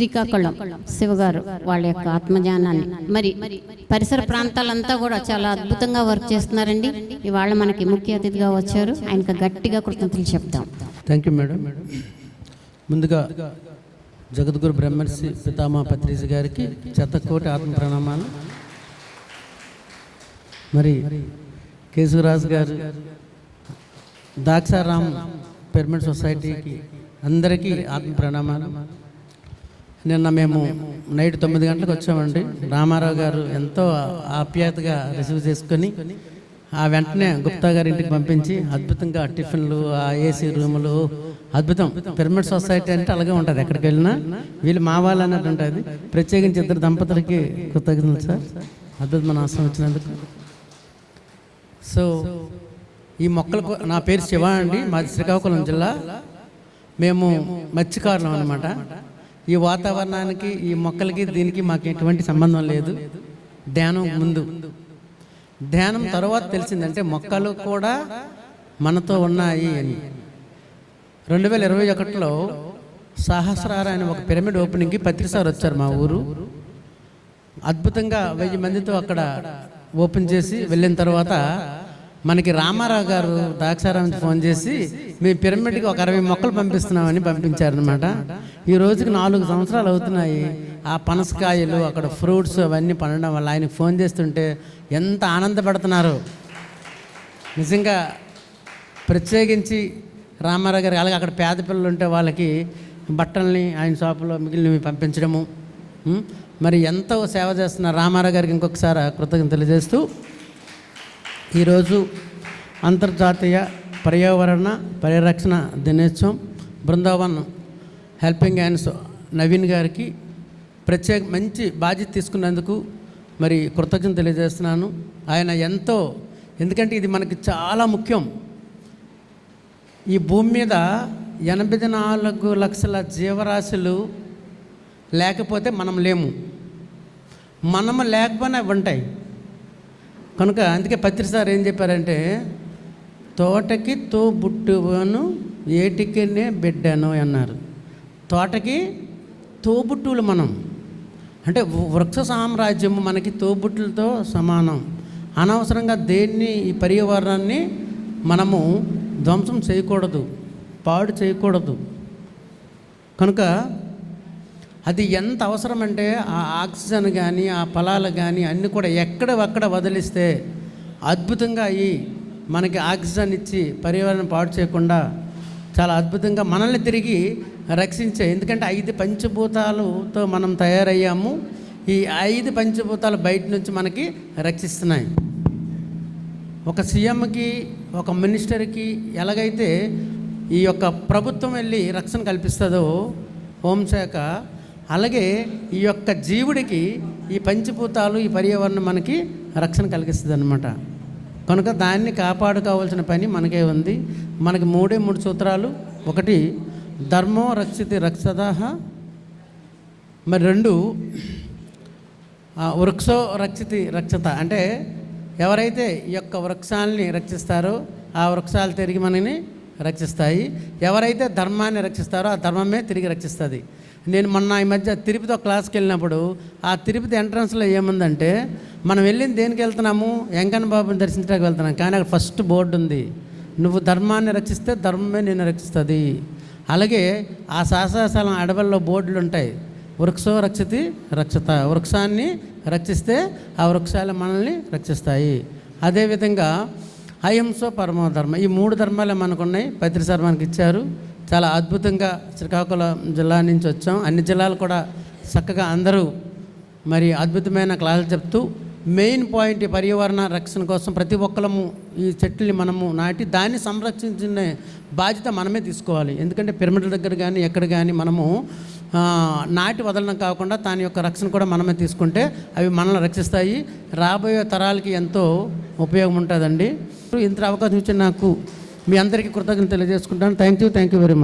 శ్రీకాకుళం శివగారు వాళ్ళ యొక్క ఆత్మజ్ఞానాన్ని. మరి పరిసర ప్రాంతాలంతా కూడా చాలా అద్భుతంగా వర్క్ చేస్తున్నారండి. ఇవాళ మనకి ముఖ్య అతిథిగా వచ్చారు. ఆయనకు గట్టిగా కృతజ్ఞతలు చెప్తాం. థ్యాంక్ యూ మేడం ముందుగా జగద్గురు బ్రహ్మర్షి పితామా పత్రిజ గారికి చెత్తకోటి ఆత్మ ప్రణామాలు. మరి కేశవరాజు గారు దాక్షారాం పిరమిడ్ సొసైటీకి అందరికీ ఆత్మ ప్రణామాలు. నిన్న మేము నైట్ తొమ్మిది గంటలకు వచ్చామండి. రామారావు గారు ఎంతో ఆప్యాయతగా రిసీవ్ చేసుకొని ఆ వెంటనే గుప్తా గారి ఇంటికి పంపించి అద్భుతంగా టిఫిన్లు ఆ ఏసీ రూములు అద్భుతం పిరమిడ్ సొసైటీ అంటే అలాగే ఉంటుంది. ఎక్కడికి వెళ్ళినా వీళ్ళు మా వాళ్ళు అన్నట్టు ఉంటుంది. ప్రత్యేకించి ఇద్దరు దంపతులకి కృతజ్ఞతలు సార్. అద్భుతమైన ఆశ్రమం వచ్చినందుకు సో ఈ మొక్కలకు నా పేరు శివ అండి. మాది శ్రీకాకుళం జిల్లా. మేము మత్స్యకారులం అనమాట ఈ వాతావరణానికి ఈ మొక్కలకి దీనికి మాకు ఎటువంటి సంబంధం లేదు. ధ్యానం ముందు. ధ్యానం తర్వాత తెలిసిందంటే మొక్కలు కూడా మనతో ఉన్నాయి అని. రెండు వేల ఇరవై ఒకటిలో సహస్రార అనే ఒక పిరమిడ్ ఓపెనింగ్కి పత్రిసార్ వచ్చారు మా ఊరు. అద్భుతంగా వెయ్యి మందితో అక్కడ ఓపెన్ చేసి వెళ్ళిన తర్వాత మనకి రామారావు గారు దాక్షారాం నుంచి ఫోన్ చేసి మీ పిరమిడ్కి ఒక అరవై మొక్కలు పంపిస్తున్నామని పంపించారనమాట ఈ రోజుకి నాలుగు సంవత్సరాలు అవుతున్నాయి. ఆ పనసకాయలు అక్కడ ఫ్రూట్స్ అవన్నీ పండడం వల్ల ఆయనకి ఫోన్ చేస్తుంటే ఎంత ఆనందపడుతున్నారు. నిజంగా ప్రత్యేకించి రామారావు గారు అలాగే అక్కడ పేద పిల్లలు ఉంటే వాళ్ళకి బట్టల్ని ఆయన షాపులో మిగిలినవి పంపించడము. మరి ఎంతో సేవ చేస్తున్న రామారావు గారికి ఇంకొకసారి కృతజ్ఞతలు తెలియజేస్తూ ఈరోజు అంతర్జాతీయ పర్యావరణ పరిరక్షణ దినోత్సవం బృందావన్ హెల్పింగ్ హ్యాండ్స్ నవీన్ గారికి ప్రత్యేక మంచి బాధ్యత తీసుకున్నందుకు మరి కృతజ్ఞత తెలియజేస్తున్నాను. ఆయన ఎంతో ఎందుకంటే ఇది మనకి చాలా ముఖ్యం. ఈ భూమి మీద ఎనభై నాలుగు లక్షల జీవరాశులు లేకపోతే మనం లేము. మనము లేకపోయినా ఉంటాయి. కనుక అందుకే పత్రి సార్ ఏం చెప్పారంటే తోటకి తో బుట్టువను ఏటికినే బిడ్డను అన్నారు. తోటకి తోబుట్టువులు మనం అంటే వృక్ష సామ్రాజ్యం మనకి తోబుట్టులతో సమానం. అనవసరంగా దేన్ని ఈ పర్యావరణాన్ని మనము ధ్వంసం చేయకూడదు పాడు చేయకూడదు. కనుక అది ఎంత అవసరం అంటే ఆ ఆక్సిజన్ కానీ ఆ ఫలాలు కానీ అన్నీ కూడా ఎక్కడ అక్కడ వదిలిస్తే అద్భుతంగా అయ్యి మనకి ఆక్సిజన్ ఇచ్చి పర్యావరణం పాడు చేయకుండా చాలా అద్భుతంగా మనల్ని తిరిగి రక్షించే. ఎందుకంటే ఐదు పంచభూతాలతో మనం తయారయ్యాము. ఈ ఐదు పంచభూతాలు బయట నుంచి మనకి రక్షిస్తున్నాయి. ఒక సీఎంకి ఒక మినిస్టర్కి ఎలాగైతే ఈ యొక్క ప్రభుత్వం వెళ్ళి రక్షణ కల్పిస్తుందో హోంశాఖ అలాగే ఈ యొక్క జీవుడికి ఈ పంచభూతాలు ఈ పర్యావరణం మనకి రక్షణ కలిగిస్తుంది అనమాట కనుక దాన్ని కాపాడుకోవాల్సిన పని మనకే ఉంది. మనకి మూడే మూడు సూత్రాలు. ఒకటి ధర్మో రక్షితి రక్షదాహ. మరి రెండు ఆ, వృక్షో రక్షితి రక్షత. అంటే ఎవరైతే ఈ యొక్క వృక్షాలని రక్షిస్తారో ఆ వృక్షాలు తిరిగి మనని రక్షిస్తాయి. ఎవరైతే ధర్మాన్ని రక్షిస్తారో ఆ ధర్మమే తిరిగి రక్షిస్తుంది. నేను మొన్న ఈ మధ్య తిరుపతి ఒక క్లాస్కి వెళ్ళినప్పుడు ఆ తిరుపతి ఎంట్రన్స్లో ఏముందంటే మనం వెళ్ళింది దేనికి వెళ్తున్నాము? వెంకన్న బాబుని దర్శించడానికి వెళ్తున్నాం. కానీ అక్కడ ఫస్ట్ బోర్డు ఉంది. నువ్వు ధర్మాన్ని రక్షిస్తే ధర్మమే నేను రక్షిస్తుంది. అలాగే ఆ శాసనశాలం అడవుల్లో బోర్డులు ఉంటాయి. వృక్షో రక్షతి రక్షత. వృక్షాన్ని రక్షిస్తే ఆ వృక్షాలు మనల్ని రక్షిస్తాయి. అదేవిధంగా అహింస పరమో ధర్మం. ఈ మూడు ధర్మాలే మనకు ఉన్నాయి పత్రి మనకి ఇచ్చారు. చాలా అద్భుతంగా శ్రీకాకుళం జిల్లా నుంచి వచ్చాం. అన్ని జిల్లాలు కూడా చక్కగా అందరూ మరి అద్భుతమైన క్లాసులు చెప్తూ మెయిన్ పాయింట్ పర్యావరణ రక్షణ కోసం ప్రతి ఒక్కరము ఈ చెట్లని మనము నాటి దాన్ని సంరక్షించిన బాధ్యత మనమే తీసుకోవాలి. ఎందుకంటే పిరమిడ్ల దగ్గర కానీ ఎక్కడ కానీ మనము నాటి వదలడం కాకుండా దాని యొక్క రక్షణ కూడా మనమే తీసుకుంటే అవి మనల్ని రక్షిస్తాయి. రాబోయే తరాలకి ఎంతో ఉపయోగం ఉంటుందండి. ఇంత అవకాశం ఇచ్చి నాకు మీ అందరికీ కృతజ్ఞత తెలియజేసుకుంటాను. Thank you thank you very much